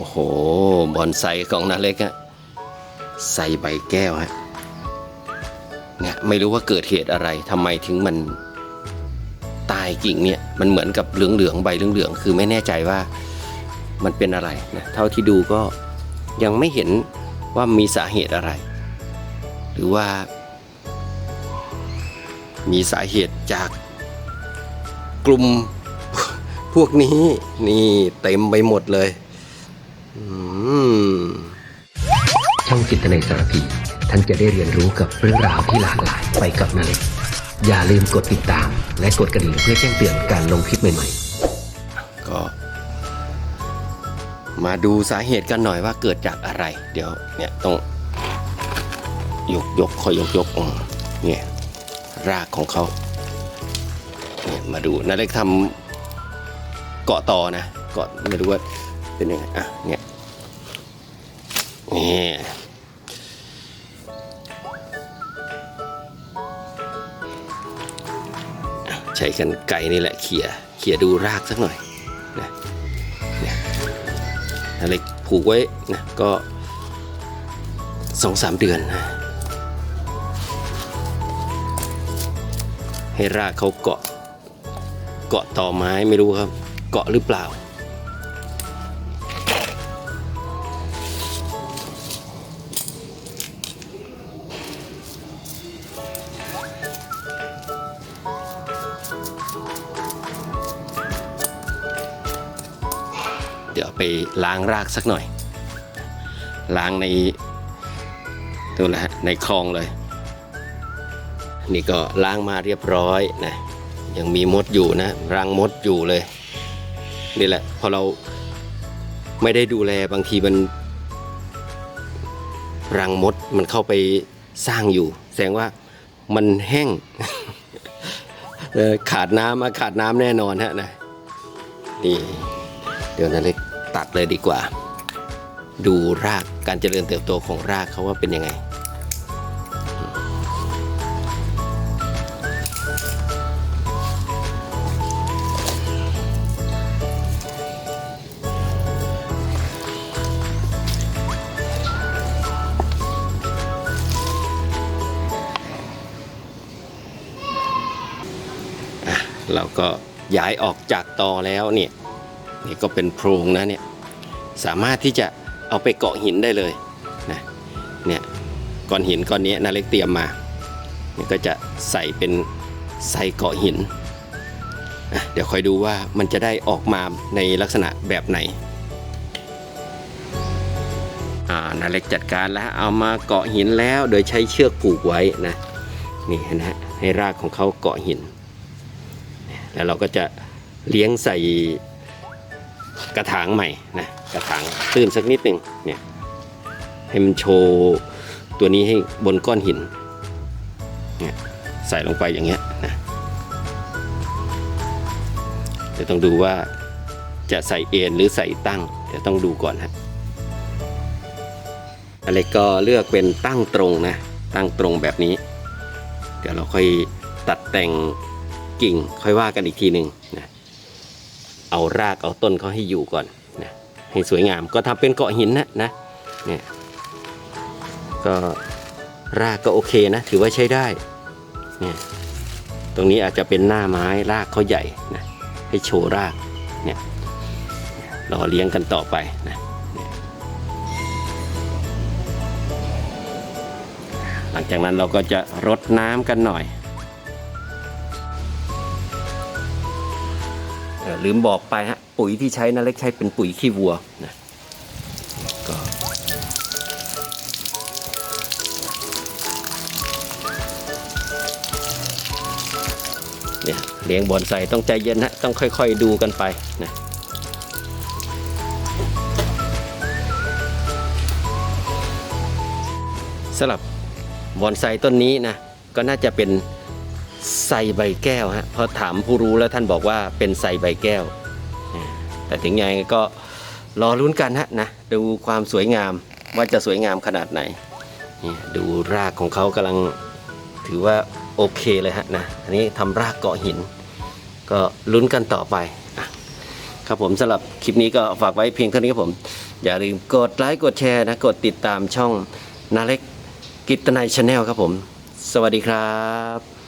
โอ้โห บอนไซของนาเล็กอะใส่ใบแก้วฮะเนี่ยไม่รู้ว่าเกิดเหตุอะไรทำไมถึงมันตายกิ่งเนี่ยมันเหมือนกับเหลืองๆใบเหลืองๆคือไม่แน่ใจว่ามันเป็นอะไรนะเท่าที่ดูก็ยังไม่เห็นว่ามีสาเหตุอะไร หรือว่า มีสาเหตุจากกลุ่มพวกนี้นี่เต็มไปหมดเลย ช่องจิตในสารพีท่านจะได้เรียนรู้กับเรื่องราวที่หลากหลายไปกับนาเล็กอย่าลืมกดติดตาม และกดกระดิ่งเพื่อแจ้งเตือนการลงคลิปใหม่ๆ ก็ มาดูสาเหตุกันหน่อยว่าเกิดจากอะไร เดี๋ยวเนี่ยต้องยกยกคอยยกยกเนี่ยรากของเขาเนี่ยมาดูนาเล็กทำเกาะตอนะเกาะไม่รู้ว่า เป็นยังไงอะเนี่ยนี่ใช้กันไกลนี่แหละเขี่ยเขี่ยดูรากสักหน่อยนะเนี่ยนาเล็กผูกไว้นะก็สองสามเดือนนะให้รากเขาเกาะ เกาะต่อไม้ไม่รู้ครับ เกาะหรือเปล่า ดี๋ยวไปล้างรากสักหน่อย ล้างในดูนะฮะในคลองเลย นี่ก็ล้างมาเรียบร้อยนะยังมีมดอยู่นะรังมดอยู่เลยนี่แหละพอเราไม่ได้ดูแลบางทีมัน รังมดมันเข้าไปสร้างอยู่ แสดงว่ามันแห้งขาดน้ำมาขาดน้ำแน่นอนฮะนะนี่เดี๋ยวนาเล็ก ตัดเลยดีกว่า ดูรากการเจริญเติบโตของรากเขาว่าเป็นยังไงอะเราก็ย้ายออกจากตอแล้วเนี่ย นี่ก็เป็นโพรงนะเนี่ยสามารถที่จะเอาไปเกาะหินได้เลยนะเนี่ยก้อนหินก้อนนี้นาเล็กเตรียมมานี่ก็จะใส่เป็นใส่เกาะหิน เดี๋ยวคอยดูว่ามันจะได้ออกมาในลักษณะแบบไหนานาเล็กจัดการแล้วเอามาเกาะหินแล้วโดยใช้เชือกผูกไว้นะนี่นฮะให้รากของเขาเกาะหิน แล้วเราก็จะเลี้ยงใส่ กระถางใหม่นะกระถางตื้นสักนิดหนึ่งเนี่ยให้มันโชว์ตัวนี้ให้บนก้อนหินเนี่ยใส่ลงไปอย่างเงี้ยนะเดี๋ยวต้องดูว่าจะใส่เอ็นหรือใส่ตั้งเดี๋ยวต้องดูก่อนฮะอะไรก็เลือกเป็นตั้งตรงนะ ตั้งตรงแบบนี้ เดี๋ยวเราค่อยตัดแต่งกิ่งค่อยว่ากันอีกทีหนึ่งนะ เอารากเอาต้นเขาให้อยู่ก่อนนะให้สวยงามก็ทำเป็นเกาะหินนะนะเนี่ยก็รากก็โอเคนะ ถือว่าใช้ได้เนี่ยตรงนี้อาจจะเป็นหน้าไม้รากเขาใหญ่นะให้โชว์รากเนี่ยรอเลี้ยงกันต่อไปนะหลังจากนั้นเราก็จะรดน้ำกันหน่อย ลืมบอกไปฮะปุ๋ยที่ใช้นะเล็กใช้เป็นปุ๋ยขี้วัวนะก็เนี่ยเลี้ยงบอนไซต้องใจเย็นฮะต้องค่อย ๆ ดูกันไปนะสำหรับบอนไซต้นนี้นะก็น่าจะเป็น ไซใบแก้วฮะพอถามผู้รู้แล้วท่านบอกว่าเป็นไซใบแก้ว แต่ถึงยังไงก็รอลุ้นกันฮะนะดูความสวยงามว่าจะสวยงามขนาดไหนนี่ดูรากของเขากำลังถือว่าโอเคเลยฮะนะอันนี้ทำรากเกาะหิน ก็ลุ้นกันต่อไปอครับผมสำหรับคลิปนี้ก็ฝากไว้เพียงเท่านี้ครับผม อย่าลืมกดไลค์กดแชร์นะกดติดตามช่องนาเล็กกิตนายชาแนลครับผม สวัสดีครับ